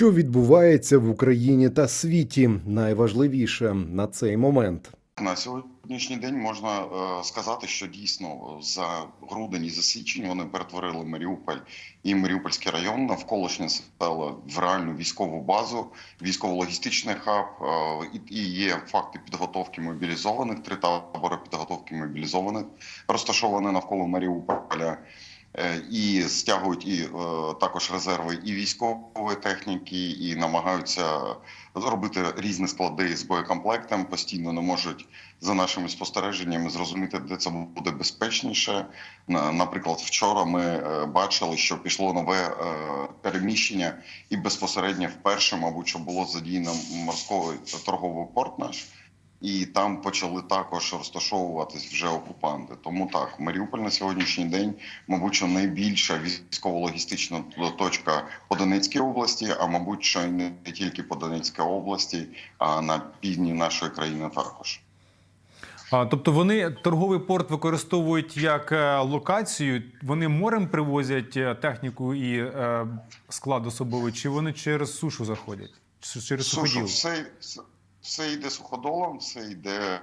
Що відбувається в Україні та світі? Найважливіше на цей момент. На сьогоднішній день можна е, сказати, що дійсно за грудень і за січень вони перетворили Маріуполь і Маріупольський район навколишнє села в реальну військову базу, військово-логістичний хаб. е, і є факти підготовки мобілізованих. Три табори підготовки мобілізованих розташовані навколо Маріуполя. Е, І стягують і е, також резерви і військової техніки, і намагаються зробити різні склади з боєкомплектом. Постійно не можуть за нашими спостереженнями зрозуміти, де це буде безпечніше. Наприклад, вчора ми е, бачили, що пішло нове переміщення, і безпосередньо вперше, мабуть, що було задіяно морський торговий порт наш. І там почали також розташовуватись вже окупанти. Тому так, Маріуполь на сьогоднішній день, мабуть, що найбільша військово-логістична точка по Донецькій області, а мабуть, що й не тільки по Донецькій області, а на півдні нашої країни також. А, тобто вони торговий порт використовують як е, локацію. Вони морем привозять е, техніку і е, склад особовий, чи вони через сушу заходять? Через Сушу, все, все, все йде суходолом, все йде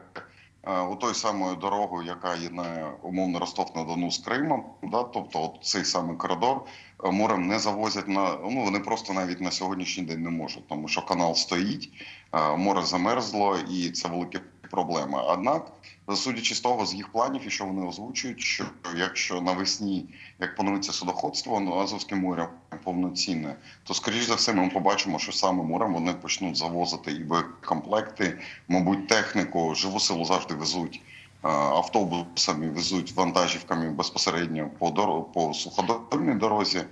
е, у той самою дорогою, яка єднає умовно Ростов на Дону з Кримом. Да? Тобто, от цей самий коридор е, морем не завозять на ну вони просто навіть на сьогоднішній день не можуть, тому що канал стоїть, е, море замерзло, і це велика проблема. Однак, судячи з того, з їх планів, і що вони озвучують, що якщо навесні як планується судоходство на Азовське море повноцінне, то скоріш за все ми побачимо, що саме морем вони почнуть завозити і боєкомплекти, мабуть, техніку, живу силу завжди везуть. е, Автобусами везуть вантажівками безпосередньо по дорогу по суходольній дорозі.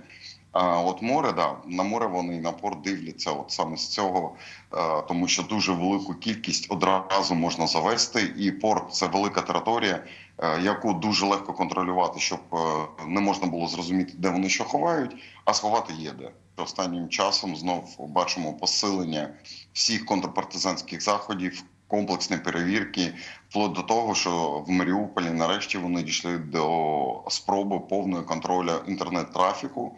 От море, да, на море вони на порт дивляться, от саме з цього, е, тому що дуже велику кількість одразу можна завести, і порт це велика територія, е, яку дуже легко контролювати, щоб е, не можна було зрозуміти, де вони що ховають, а сховати є де. Останнім часом знов бачимо посилення всіх контрпартизанських заходів, комплексні перевірки, вплоть до того, що в Маріуполі нарешті вони дійшли до спроби повного контролю інтернет-трафіку.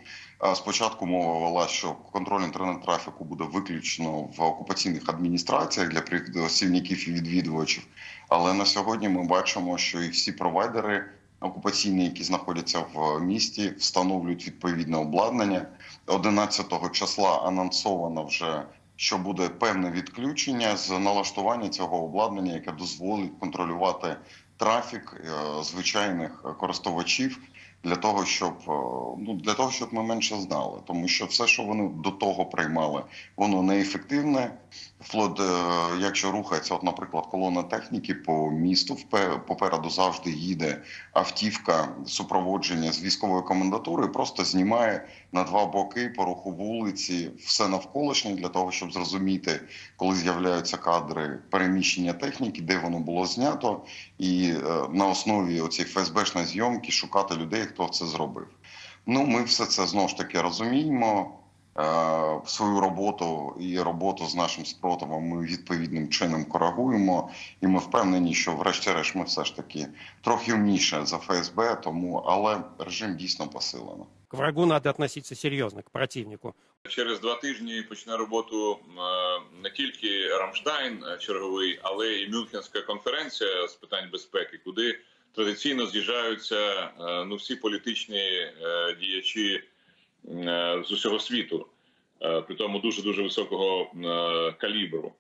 Спочатку мова вела, що контроль інтернет-трафіку буде виключно в окупаційних адміністраціях для прихідосівників і відвідувачів. Але на сьогодні ми бачимо, що і всі провайдери окупаційні, які знаходяться в місті, встановлюють відповідне обладнання. 11 числа анонсовано вже. Що буде певне відключення з налаштування цього обладнання, яке дозволить контролювати трафік е, звичайних користувачів для того, щоб е, ну для того, щоб ми менше знали, тому що все, що вони до того приймали, воно неефективне. Вплоть, е, якщо рухається, от, наприклад, колона техніки по місту, попереду завжди їде автівка супроводження з військової комендатури, просто знімає на два боки по руху вулиці все навколишнє для того, щоб зрозуміти, коли з'являються кадри переміщення техніки, де воно було знято, і е, на основі оцієї ФСБшної зйомки шукати людей, хто це зробив. Ну, ми все це знову ж таки розуміємо. Е, Свою роботу і роботу з нашим спротивом ми відповідним чином коригуємо, і ми впевнені, що врешті-решт ми все ж таки трохи вмніше за ФСБ, тому але режим дійсно посилено. К врагу надо относиться серьезно, к противнику. Через два тижні почне роботу е, не тільки Рамштайн е, черговий, але і Мюнхенська конференція з питань безпеки, куди традиційно з'їжджаються е, ну всі політичні діячі з усього світу, при тому дуже дуже високого калібру.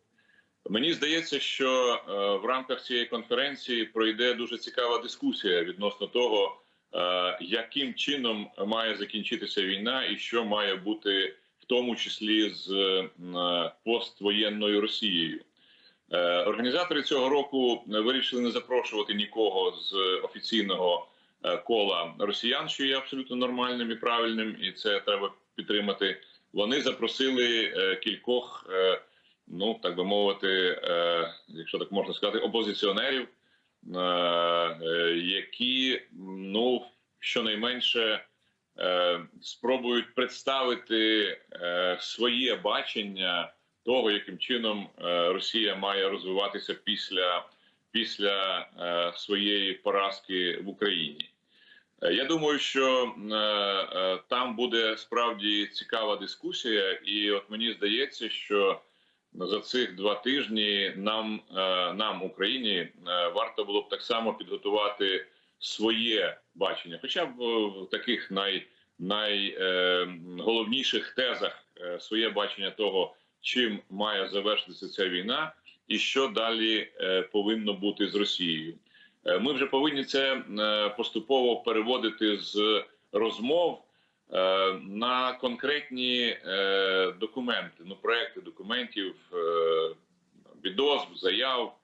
Мені здається, що в рамках цієї конференції пройде дуже цікава дискусія відносно того, яким чином має закінчитися війна, і що має бути в тому числі з е, поствоєнною Росією. Е, Організатори цього року вирішили не запрошувати нікого з офіційного е, кола росіян, що є абсолютно нормальним і правильним, і це треба підтримати. Вони запросили е, кількох, е, ну так би мовити, е, якщо так можна сказати, опозиціонерів, е, е, які ну щонайменше е, спробують представити е, своє бачення того, яким чином е, Росія має розвиватися після, після е, своєї поразки в Україні. Е, Я думаю, що е, е, там буде справді цікава дискусія, і от мені здається, що за цих два тижні нам, е, нам Україні, е, варто було б так само підготувати своє бачення, хоча б е, в таких най, найголовніших тезах своє бачення того, чим має завершитися ця війна, і що далі повинно бути з Росією. Ми вже повинні це поступово переводити з розмов на конкретні е, документи, ну проекти документів, е, відозв, заяв,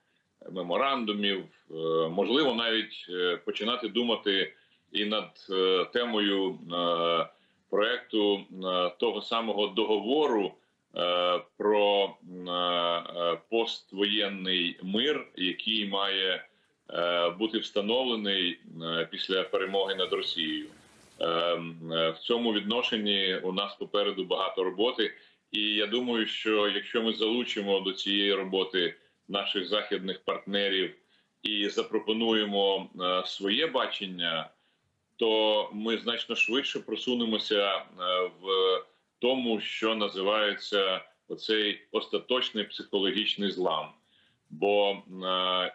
меморандумів. Е, Можливо, навіть е, починати думати і над е, темою е, проекту е, того самого договору е, про е, е, поствоєнний мир, який має е, бути встановлений е, після перемоги над Росією. Е, е, В цьому відношенні у нас попереду багато роботи, і я думаю, що якщо ми залучимо до цієї роботи наших західних партнерів і запропонуємо е, своє бачення, то ми значно швидше просунемося е, в тому, що називається оцей остаточний психологічний злам. Бо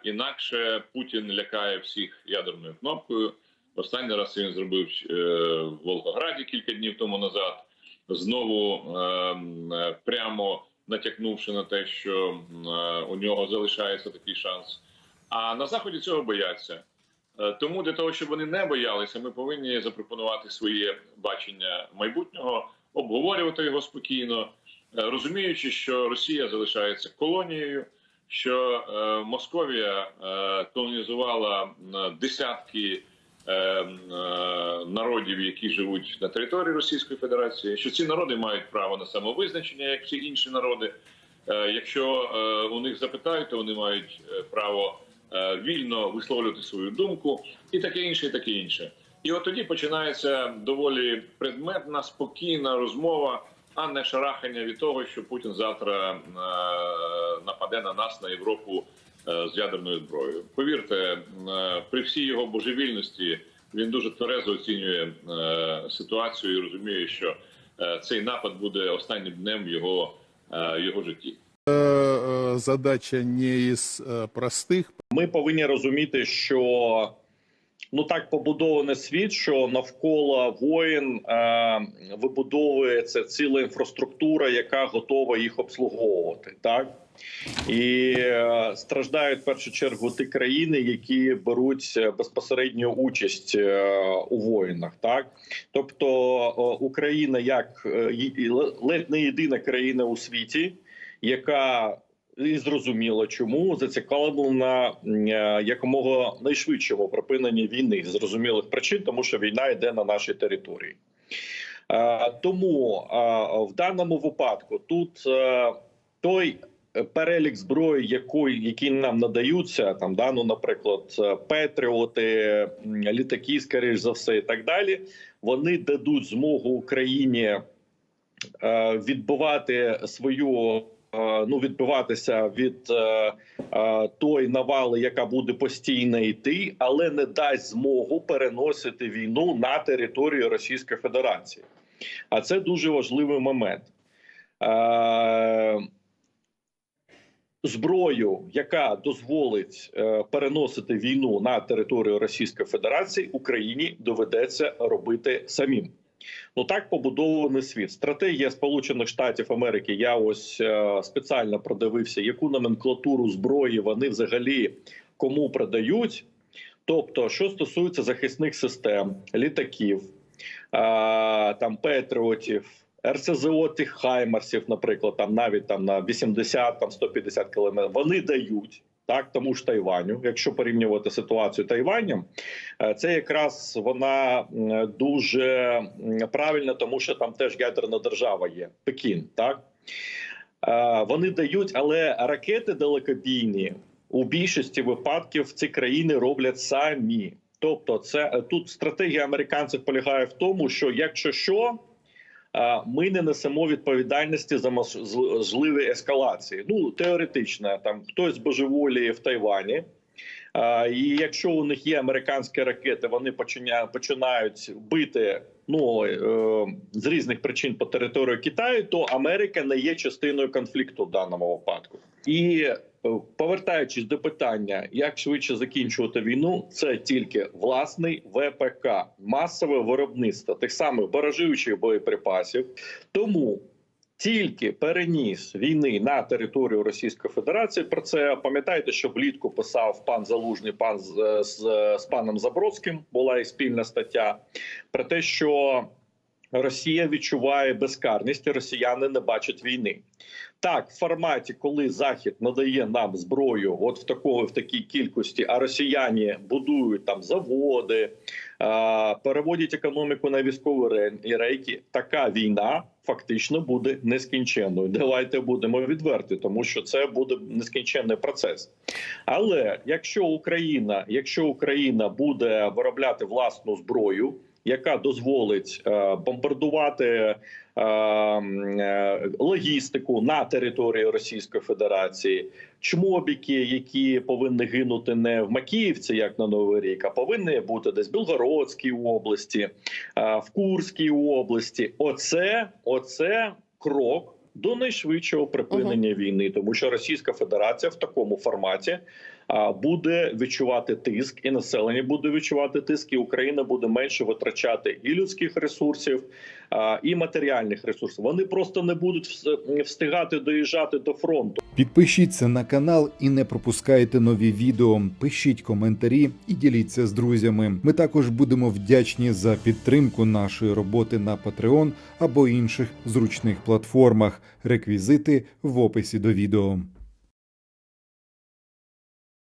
інакше Путін лякає всіх ядерною кнопкою. Останній раз він зробив е, в Волгограді кілька днів тому назад. Знову е, е, прямо натякнувши на те, що е, у нього залишається такий шанс. А на заході цього бояться. Тому для того, щоб вони не боялися, ми повинні запропонувати своє бачення майбутнього, обговорювати його спокійно, розуміючи, що Росія залишається колонією, що Московія колонізувала десятки народів, які живуть на території Російської Федерації, що ці народи мають право на самовизначення, як всі інші народи. Е, Якщо е, у них запитають, то вони мають е, право е, вільно висловлювати свою думку, і таке інше, і таке інше. І от тоді починається доволі предметна, спокійна розмова, а не шарахання від того, що Путін завтра е, нападе на нас на Європу е, з ядерною зброєю. Повірте, е, при всій його божевільності він дуже тверезо оцінює е, ситуацію і розуміє, що е, цей напад буде останнім днем в його, е, його житті. Э, задача не из э, простых. Ми повинні розуміти, що ну так побудований світ, що навколо воїн е, вибудовується ціла інфраструктура, яка готова їх обслуговувати, так? І е, страждають в першу чергу ті країни, які беруть е, безпосередню участь е, у воїнах, так? Тобто о, Україна як е, ледь не єдина країна у світі, яка і зрозуміло, чому зацікавлена е, якомога найшвидшому припиненні війни з зрозумілих причин, тому що війна йде на нашій території. Е, Тому е, в даному випадку тут той перелік зброї, якої які нам надаються, там да, ну, наприклад, Петріоти, літаки, скоріш за все, і так далі, вони дадуть змогу Україні відбивати свою. Е, Ну, відбиватися від е, е, навали, яка буде постійно йти, але не дасть змогу переносити війну на територію Російської Федерації. А це дуже важливий момент. Зброю, яка дозволить переносити війну на територію Російської Федерації, Україні доведеться робити самим. Ну так побудований світ. Стратегія Сполучених Штатів Америки. Я ось е, спеціально продивився, яку номенклатуру зброї вони взагалі кому продають. Тобто, що стосується захисних систем, літаків, е, там Петріотів, РСЗО тих Хаймарсів, наприклад, там навіть там на 80 там 150 кілометрів, вони дають. Так, тому ж Тайваню, якщо порівнювати ситуацію Тайванем, е, це якраз вона дуже правильна, тому що там теж ядерна держава є Пекін. Так Е, вони дають, але ракети далекобійні у більшості випадків ці країни роблять самі. Тобто, це е, тут стратегія американців полягає в тому, що якщо що. Ми не несемо відповідальності за можливі ескалації. Ну теоретично, там хтось божеволіє в Тайвані, І якщо у них є американські ракети, вони починають бити ну е, з різних причин по території Китаю, то Америка не є частиною конфлікту в даному випадку. І повертаючись до питання, як швидше закінчувати війну, це тільки власний ВПК, масове виробництво тих самих баражуючих боєприпасів. Тому тільки переніс війни на територію Російської Федерації. Про це пам'ятаєте, що влітку писав пан Залужний, пан з, з, з паном Забродським була і спільна стаття про те, що Росія відчуває безкарність, і росіяни не бачать війни. Так, в форматі, коли Захід надає нам зброю, от в такої в такій кількості, а росіяни будують там заводи, переводять економіку на військові рейки. Така війна фактично буде нескінченною. Давайте будемо відверті, тому що це буде нескінченний процес. Але якщо Україна, якщо Україна буде виробляти власну зброю, яка дозволить е, бомбардувати е, е, логістику на території Російської Федерації, чмобіки, які повинні гинути не в Макіївці, як на Новий рік, а повинні бути десь в Білгородській області, е, в Курській області. Оце, оце крок. До найшвидшого припинення війни, тому що Російська Федерація в такому форматі буде відчувати тиск, і населення буде відчувати тиск, і Україна буде менше витрачати і людських ресурсів, і матеріальних ресурсів. Вони просто не будуть встигати доїжджати до фронту. Підпишіться на канал і не пропускайте нові відео. Пишіть коментарі і діліться з друзями. Ми також будемо вдячні за підтримку нашої роботи на Patreon або інших зручних платформах. Реквізити в описі до відео.